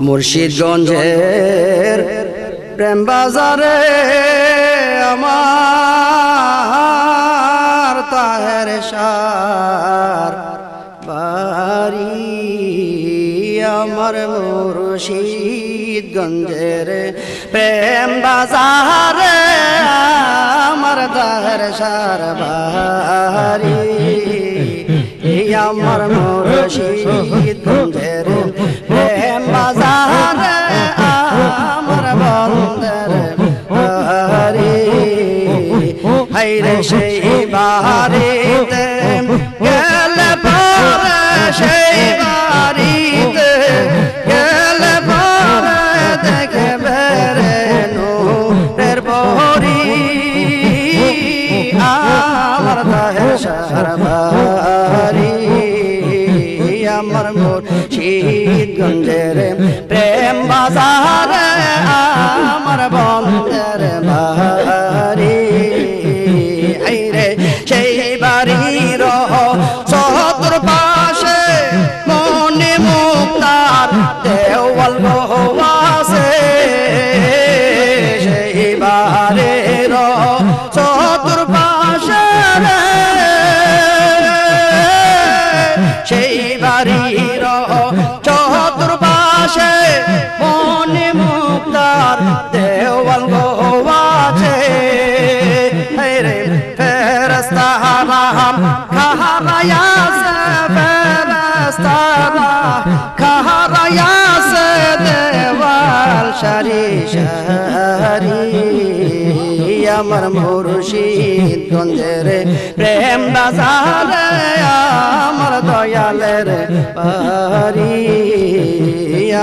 মুর্শিদগঞ্জের প্রেম বাজারে আমার তাহের সার বাড়ি আমার মুর্শিদগঞ্জের প্রেম বাজারে আমার তাহের সার বাড়ি। আমার মুর্শিদ হাইরে সেই বাড়িতে গেলে পরে সেই বাড়িতে গেলে পরে দেখে বেরে নূরের বহরি আমার দাহে সারবারি আমার মোর শীতগঞ্জের প্রেম বাজারে, আমার বন্ধের বাড়ি। মুক্তার দেওয়াল গোয়াছে রে ফেরস্তারাম খাহারায়াসে ফেরস্তারা খাহারায়াসে দেওয়াল সারি সারি আমার মুর্শিদ গঞ্জের প্রেম বাজারে আমার দয়ালের পারি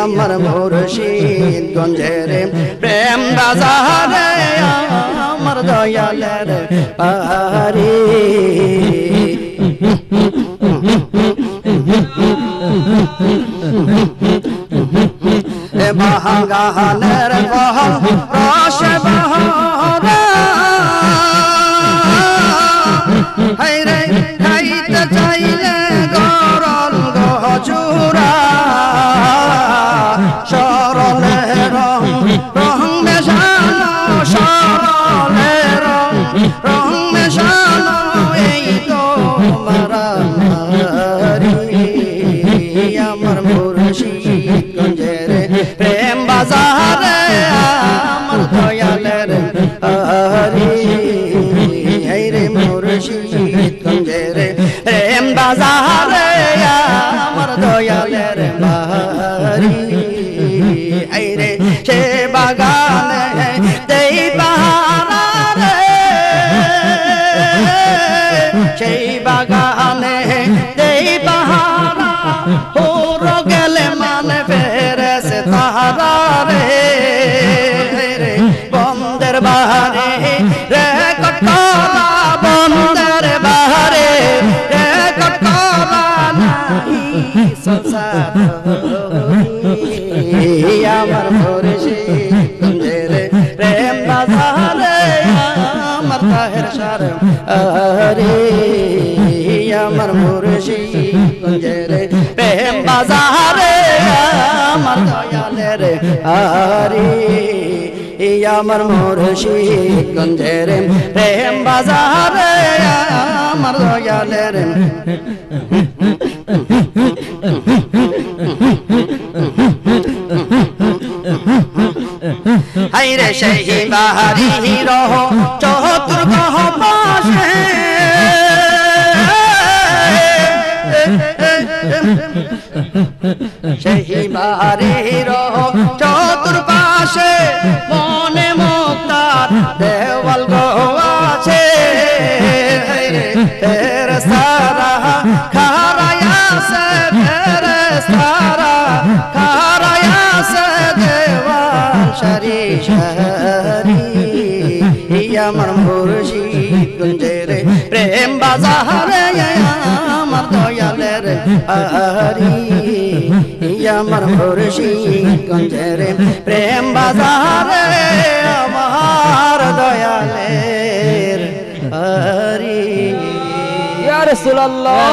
আমার মুর্শিদ গঞ্জের প্রেম বাজারে আমার দয়ালের পারি বাহাগানের বহল গজুরা সরলে রং রং মেশানো, সরলে রং রং মেশানো, এই তো মারামারি। আমার মুর্শিদ গঞ্জের প্রেম বাজারে, আমার দয়ালের হরি রে মুর্শিদ গঞ্জের প্রেম বাজারে আমার দয়ালের হরি রে সে বাগানে দেই বাহারে সেই বাগানে দেই বাহারা হোর গেলে মানে ফেরেস তাহারা রে রে বন্দের বাহারে রে সংসার আমার মুর্শিদ গঞ্জের প্রেম বাজারে আমার তাহের সার আরে আমার মুর্শিদ গঞ্জের প্রেম বাজারে আমার গঞ্জের প্রেম বাজারে আমার হাইরে সেই বাহারি রহ চতুর কহ পাশে সেই বাহারি রহ চতুর পাশে মনে সারি সারি আমার মুর্শিদ গঞ্জের প্রেম বাজারে আমার দয়ালের আরি আমার মুর্শিদ গঞ্জের প্রেম বাজারে আমার দয়ালের আরি ইয়া রাসূলুল্লাহ